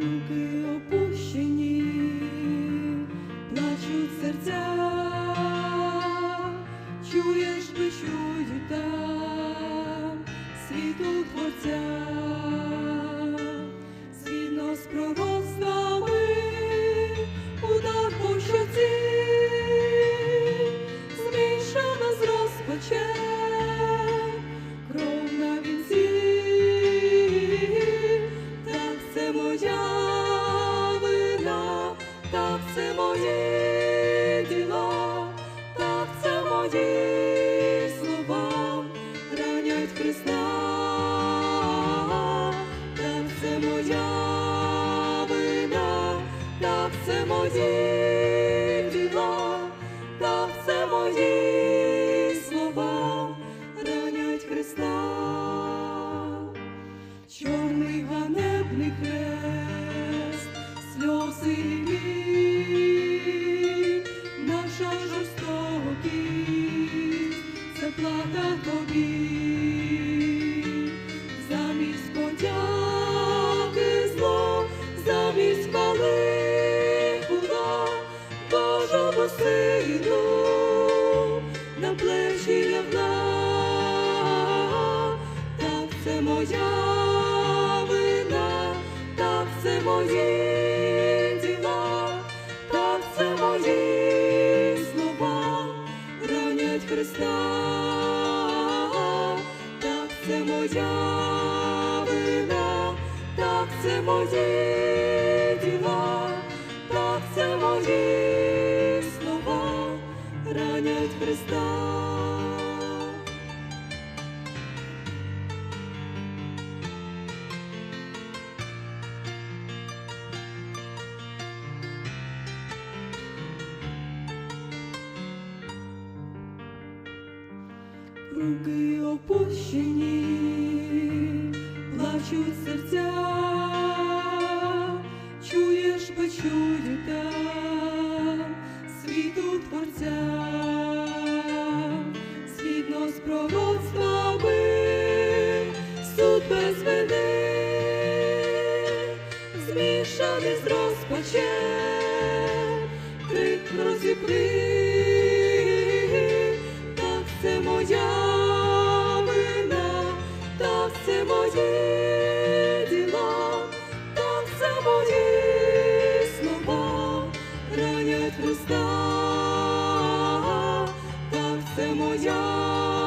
руки опущені, плачуть серця, чуєш, бичують там світу Творця, мої діла, це мої слова, ранять Христа. Чорний ганебний хрест, сльози і наша жорстокість, це плата тобі, замість подяки зло, замість хвали сину на плечі лягла, так це моя вина, так це мої діла, так це мої слова, ранять Христа, так це моя вина, так це мої діла, так це мої ранять Христа. руки опущені, з розпачем, крик розіпли, так це моя вина, так це моє діла, так це мої слова, ранять Христа, так це моя